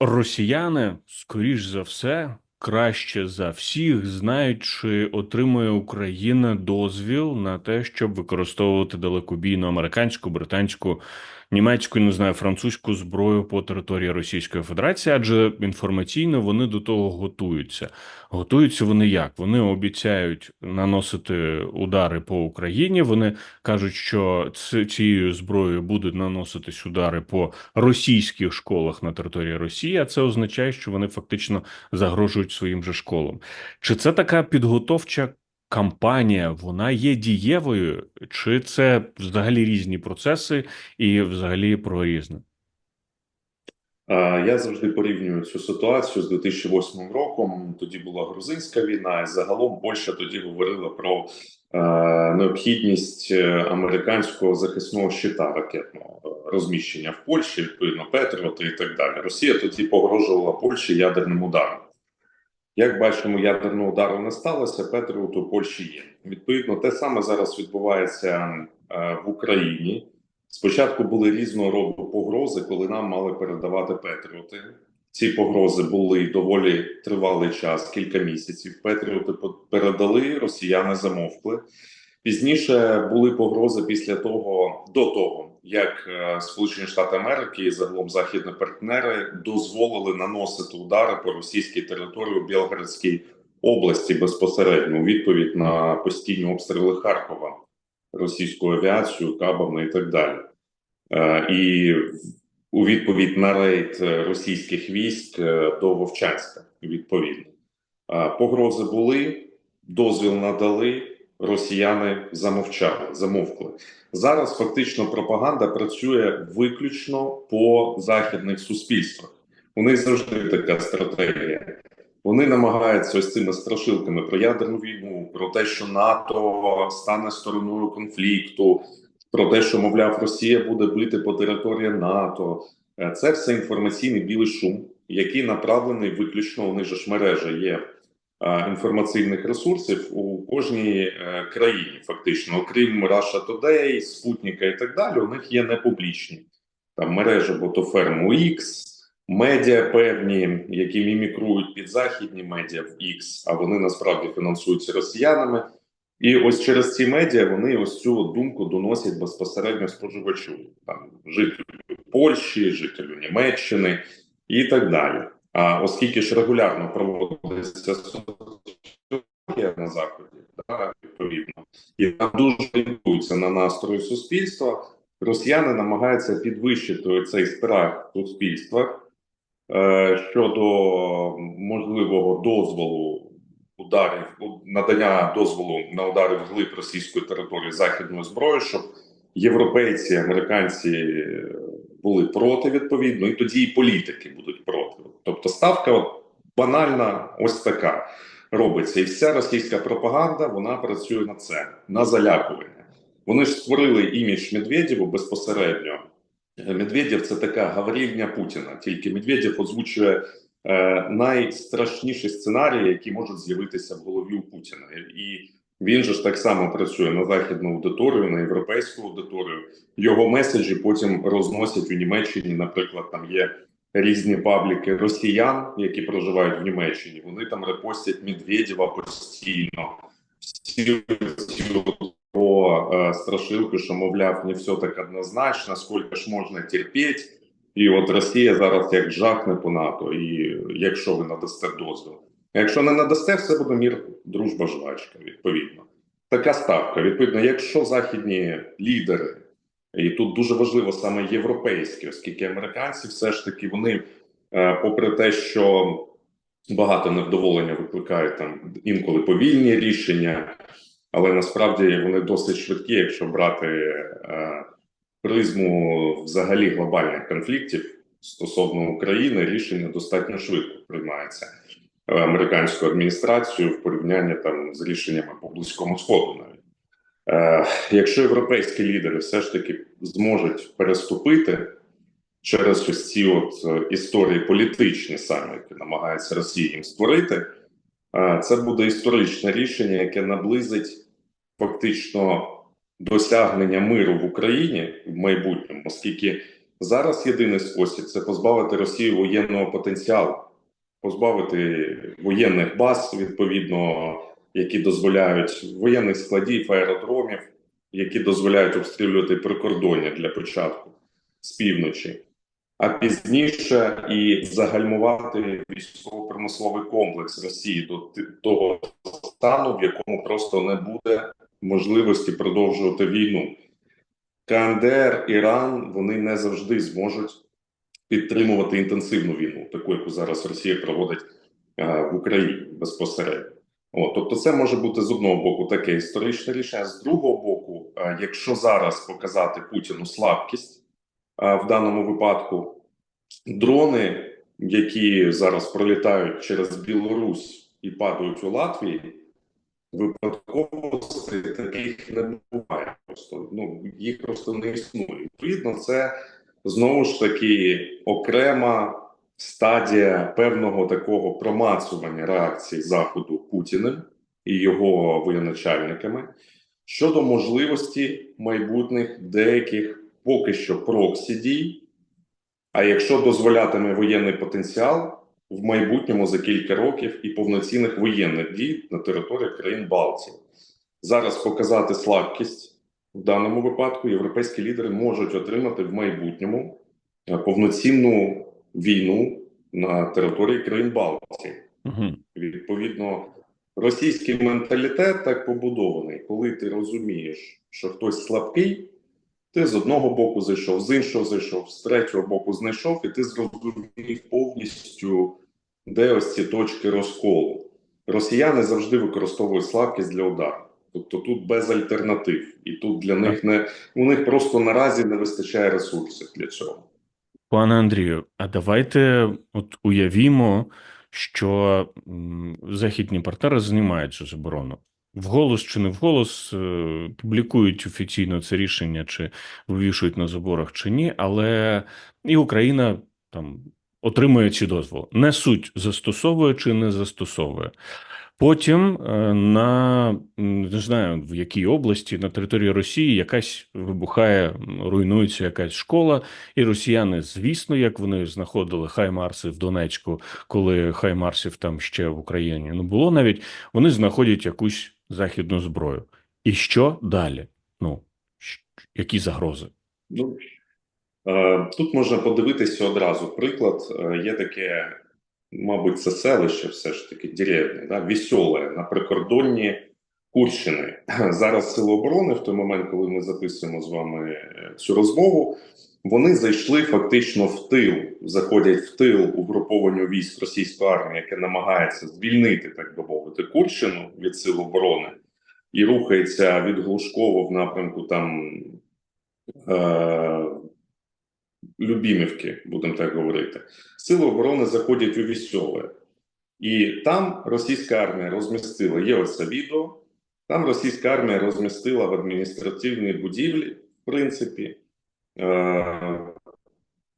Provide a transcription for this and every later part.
Росіяни, скоріш за все, краще за всіх знають, чи отримує Україна дозвіл на те, щоб використовувати далекобійну американську, британську, німецьку, не знаю, французьку зброю по території Російської Федерації, адже інформаційно вони до того готуються. Готуються вони як? Вони обіцяють наносити удари по Україні. Вони кажуть, що цією зброєю будуть наноситись удари по російських школах на території Росії. А це означає, що вони фактично загрожують своїм же школам. Чи це така підготовча кампанія? Вона є дієвою, чи це взагалі різні процеси і взагалі про різне? Я завжди порівнюю цю ситуацію з 2008 роком. Тоді була грузинська війна, і загалом Польща тоді говорила про необхідність е, американського захисного щита ракетного е, розміщення в Польщі, відповідно Петріоти і так далі. Росія тоді погрожувала Польщі ядерним ударом. Як бачимо, ядерного удару не сталося. Петріот у Польщі є. Відповідно, те саме зараз відбувається е, в Україні. Спочатку були різного роду погрози, коли нам мали передавати Петріоти. Ці погрози були доволі тривалий час, кілька місяців. Петріоти передали, росіяни замовкли. Пізніше були погрози після того, до того, як е, Сполучені Штати Америки і загалом західні партнери дозволили наносити удари по російській території у Білгородській області безпосередньо у відповідь на постійні обстріли Харкова російською авіацією, кабами і так далі. Е, і у відповідь на рейд російських військ е, до Вовчанська, відповідно. Погрози були, дозвіл надали, росіяни замовчали, замовкли. Зараз фактично пропаганда працює виключно по західних суспільствах. У них завжди така стратегія. Вони намагаються ось цими страшилками про ядерну війну, про те, що НАТО стане стороною конфлікту, про те, що мовляв, Росія буде бити по території НАТО. Е, Це все інформаційний білий шум, який направлений виключно у них же ж мережа є інформаційних ресурсів у кожній е, країні, фактично, окрім Russia Today, Спутника і так далі, у них є непублічні там мережа Ботоферму X, медіа певні, які мімікрують під західні медіа в X, а вони насправді фінансуються росіянами. І ось через ці медіа вони ось цю думку доносять безпосередньо споживачу, там жителю Польщі, жителю Німеччини і так далі. Оскільки ж регулярно проводиться на заході, да, відповідно, і там дуже орієнтуються на настрої суспільства, росіяни намагаються підвищити цей страх суспільства е, щодо можливого дозволу ударів, надання дозволу на удари в глиб російської території західною зброєю, щоб європейці, американці були проти відповідно, і тоді і політики будуть проти. Тобто ставка банальна, ось така робиться, і вся російська пропаганда вона працює на це, на залякування. Вони ж створили імідж Медведєву безпосередньо. Медведєв це така гаврільня Путіна. Тільки Медведєв озвучує е, найстрашніші сценарії, які можуть з'явитися в голові у Путіна. І він же ж так само працює на західну аудиторію, на європейську аудиторію. Його меседжі потім розносять у Німеччині. Наприклад, там є різні пабліки росіян, які проживають в Німеччині. Вони там репостять Медведєва постійно. Всі про е, страшилки, що мовляв, не все так однозначно, скільки ж можна терпіти. І от Росія зараз як жахне по НАТО, і якщо ви надасте дозвіл. Якщо не надасте, все буде мір, дружба, жвачка, відповідно. Така ставка. Відповідно, якщо західні лідери, і тут дуже важливо саме європейські, оскільки американці все ж таки вони, е, попри те, що багато невдоволення викликають там інколи повільні рішення, але насправді вони досить швидкі, якщо брати е, призму взагалі глобальних конфліктів стосовно України, рішення достатньо швидко приймається е, американською адміністрацією в порівнянні там з рішеннями по близькому сходу. Навіть якщо європейські лідери все ж таки зможуть переступити через ось ці от е, історії політичні саме, які намагається Росія їм створити, е, це буде історичне рішення, яке наблизить фактично досягнення миру в Україні в майбутньому, оскільки Зараз єдиний спосіб це позбавити Росію воєнного потенціалу, позбавити воєнних баз, відповідно, які дозволяють воєнних складів, аеродромів, які дозволяють обстрілювати прикордоння для початку з півночі, а пізніше і загальмувати військово-промисловий комплекс Росії до того стану, в якому просто не буде можливості продовжувати війну. КНДР, Іран вони не завжди зможуть підтримувати інтенсивну війну, таку яку зараз Росія проводить в Україні безпосередньо. О, тобто, це може бути з одного боку таке історичне рішення, з другого боку, е, якщо зараз показати Путіну слабкість е, в даному випадку, дрони, які зараз пролітають через Білорусь і падають у Латвії, випадковостей таких не буває. Просто ну їх просто не існує. Відповідно, це знову ж таки окрема стадія певного такого промацування реакції заходу Путіним і його воєначальниками щодо можливості майбутніх деяких поки що проксі дій. А якщо дозволятиме воєнний потенціал в майбутньому за кілька років і повноцінних воєнних дій на території країн Балтії, зараз показати слабкість в даному випадку європейські лідери можуть отримати в майбутньому е, повноцінну війну на території країн Балтії. Угу. Відповідно, російський менталітет так побудований, коли ти розумієш, що хтось слабкий, ти з одного боку зайшов, з іншого зайшов, з третього боку знайшов, і ти зрозумів повністю, де ось ці точки розколу. Росіяни завжди використовують слабкість для удару. Тобто тут без альтернатив, і тут для них не у них просто наразі не вистачає ресурсів для цього. Пане Андрію, а давайте от уявімо, що західні партнери знімають цю заборону. Вголос чи не вголос е, публікують офіційно це рішення, чи вивішують на заборах, чи ні, але і Україна там отримує ці дозволи. Не суть застосовує чи не застосовує. Потім е, на не знаю в якій області на території Росії якась вибухає, руйнується якась школа, і росіяни, звісно, як вони знаходили хаймарси в Донецьку, коли хаймарсів там ще в Україні не було навіть, вони знаходять якусь західну зброю. І що далі? Ну які загрози? Ну, е, тут можна подивитися одразу. Приклад Е, є таке, мабуть, це селище, все ж таки деревне, да, веселе на прикордонні Курщини. Зараз Сили оборони, в той момент, коли ми записуємо з вами е, цю розмову, вони зайшли фактично в тил, заходять в тил угрупованню військ російської армії, яке намагається звільнити, так би мовити, Курщину від сил оборони, і рухається від Глушкова в напрямку там е, Любімівки, будемо так говорити. Сили оборони заходять у військове. І там російська армія розмістила, є оце відео, там російська армія розмістила в адміністративній будівлі, в принципі, е,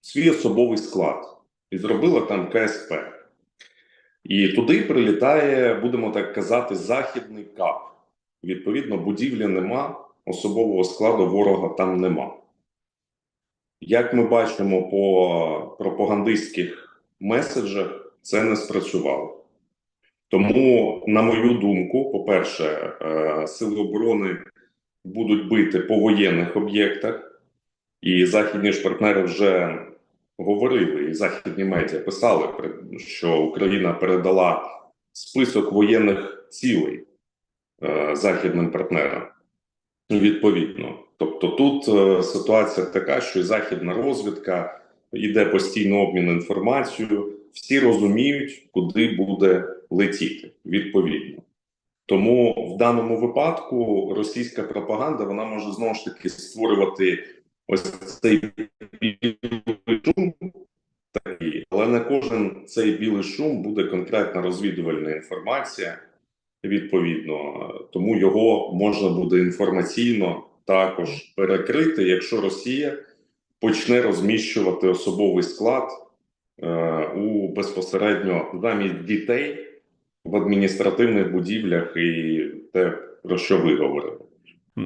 свій особовий склад і зробила там КСП. І туди прилітає, будемо так казати, західний КАП. Відповідно, будівлі нема, особового складу ворога там нема. Як ми бачимо по пропагандистських меседжах, це не спрацювало. Тому, на мою думку, по-перше, е, сили оборони будуть бити по воєнних об'єктах, і західні ж партнери вже говорили, і західні медіа писали, що Україна передала список воєнних цілей е, західним партнерам. Відповідно, тобто тут е, ситуація така, що і західна розвідка йде постійно обмін інформацією, всі розуміють, куди буде летіти. Відповідно, тому в даному випадку російська пропаганда вона може знову ж таки створювати ось цей білий шум, але не кожен цей білий шум буде конкретна розвідувальна інформація. Відповідно, тому його можна буде інформаційно також перекрити, якщо Росія почне розміщувати особовий склад е, у безпосередньо замість дітей в адміністративних будівлях і те, про що ви говорили.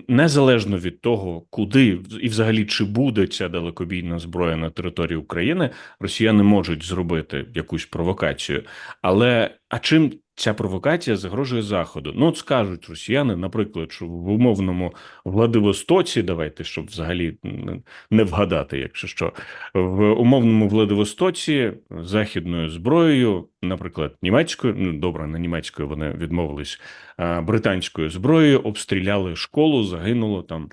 незалежно від того, куди і взагалі чи буде ця далекобійна зброя на території України, росіяни можуть зробити якусь провокацію. Але а чим ця провокація загрожує заходу? Ну, от скажуть росіяни, наприклад, що в умовному Владивостоці, давайте, щоб взагалі не вгадати, якщо що, в умовному Владивостоці західною зброєю, наприклад, німецькою, ну добре, на німецькою вони відмовились, британською зброєю обстріляли школу, загинуло там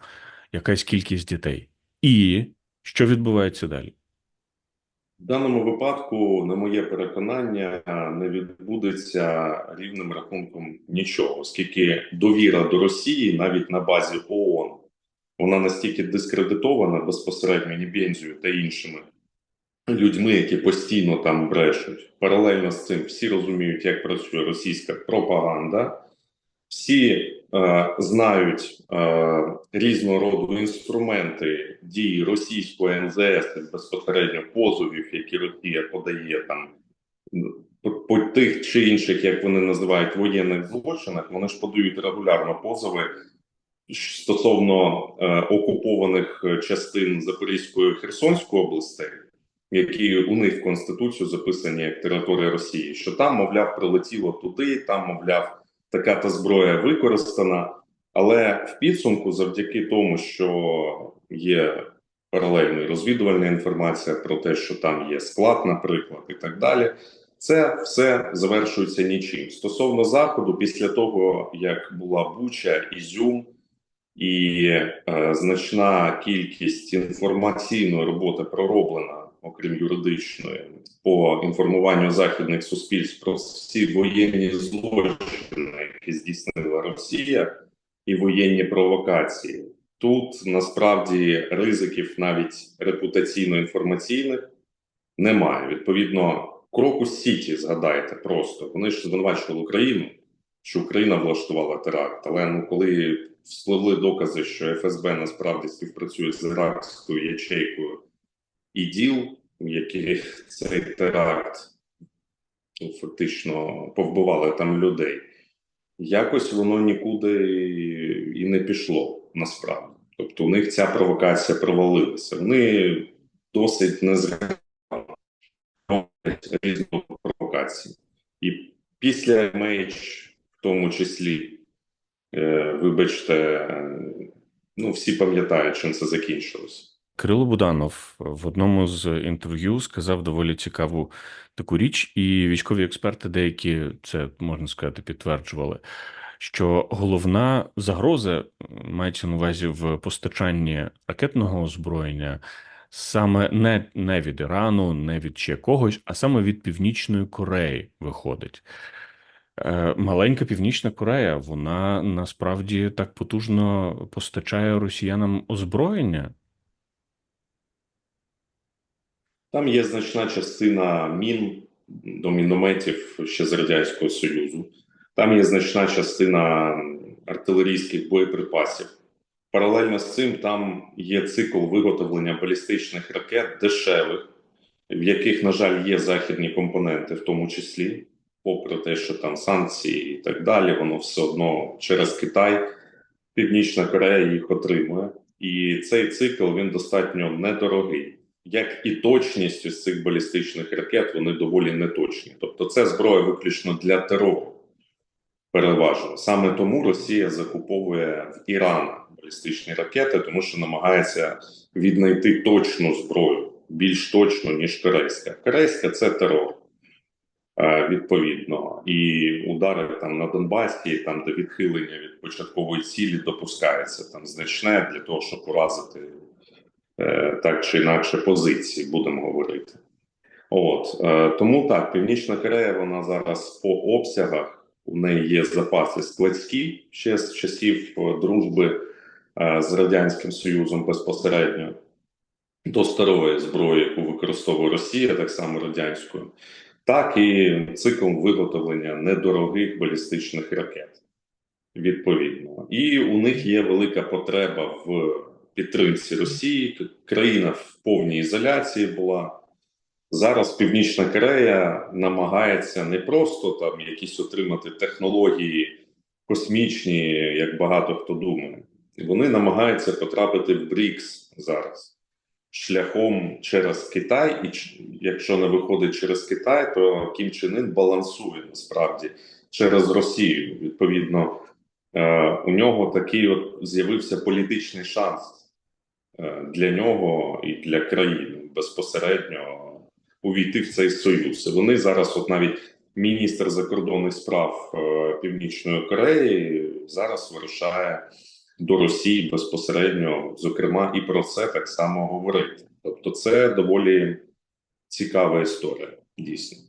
якась кількість дітей. І що відбувається далі? В даному випадку, на моє переконання, не відбудеться рівним рахунком нічого, оскільки довіра до Росії навіть на базі ООН вона настільки дискредитована безпосередньо Нібензію та іншими людьми, які постійно там брешуть. Паралельно з цим всі розуміють, як працює російська пропаганда, всі е, знають е, різного роду інструменти дії російської НЗС безпосередньо позовів, які Росія подає там по, тих чи інших, як вони називають воєнних злочинах. Вони ж подають регулярно позови стосовно е, окупованих частин Запорізької Херсонської областей, які у них в конституцію записані як територія Росії, що там, мовляв, прилетіло туди, там, мовляв, така та зброя використана. Але в підсумку, завдяки тому, що є паралельна розвідувальна інформація про те, що там є склад, наприклад, і так далі, це все завершується нічим. Стосовно заходу, після того як була Буча, Ізюм і е, значна кількість інформаційної роботи пророблена, окрім юридичної, по інформуванню західних суспільств про всі воєнні злочини, які здійснила Росія, і воєнні провокації. Тут насправді ризиків навіть репутаційно-інформаційних немає. Відповідно, Крокус Сіті, згадайте просто вони ж звинувачували Україну, що Україна влаштувала теракт. Але ну коли вспливли докази, що ФСБ насправді співпрацює з іракською ячейкою і діл, який цей теракт ну, фактично повбивали там людей, якось воно нікуди і не пішло насправді. Тобто, у них ця провокація провалилася. Вони досить незграно різні провокації. І після меч, в тому числі, е, вибачте, ну всі пам'ятають, чим це закінчилось. Кирило Буданов в одному з інтерв'ю сказав доволі цікаву таку річ, і військові експерти деякі це можна сказати підтверджували. Що головна загроза мається на увазі в постачанні ракетного озброєння саме не, не від Ірану, не від ще когось, а саме від Північної Кореї виходить. Е, Маленька Північна Корея, вона насправді так потужно постачає росіянам озброєння. Там є значна частина мін до мінометів ще з Радянського Союзу. Там є значна частина артилерійських боєприпасів. Паралельно з цим там є цикл виготовлення балістичних ракет дешевих, в яких, на жаль, є західні компоненти, в тому числі, попри те, що там санкції і так далі, воно все одно через Китай, Північна Корея їх отримує. І цей цикл він достатньо недорогий. Як і точність із цих балістичних ракет, вони доволі неточні. Тобто, це зброя виключно для терору. Переважно саме тому Росія закуповує в Ірана балістичні ракети, тому що намагається віднайти точну зброю більш точну ніж корейська. Корейська це терор е, відповідно, і удари там на Донбасі, там де відхилення від початкової цілі допускається там значне для того, щоб уразити е, так чи інакше позиції, будемо говорити. От е, тому так, Північна Корея вона зараз по обсягах. У неї є запаси складські ще з часів дружби е, з Радянським Союзом безпосередньо до старої зброї, яку використовує Росія, так само радянською, так і цикл виготовлення недорогих балістичних ракет. Відповідно, і у них є велика потреба в підтримці Росії. Країна в повній ізоляції була. Зараз Північна Корея намагається не просто там якісь отримати технології космічні, як багато хто думає, Вони намагаються потрапити в БРІКС зараз шляхом через Китай, і якщо не виходить через Китай, то Кім Чен Ын балансує насправді через Росію. Відповідно, е, у нього такий от з'явився політичний шанс для нього і для країни безпосередньо увійти в цей союз. Вони зараз, от навіть міністр закордонних справ е, Північної Кореї, зараз вирушає до Росії безпосередньо, зокрема, і про це так само говорити. Тобто, це доволі цікава історія, дійсно.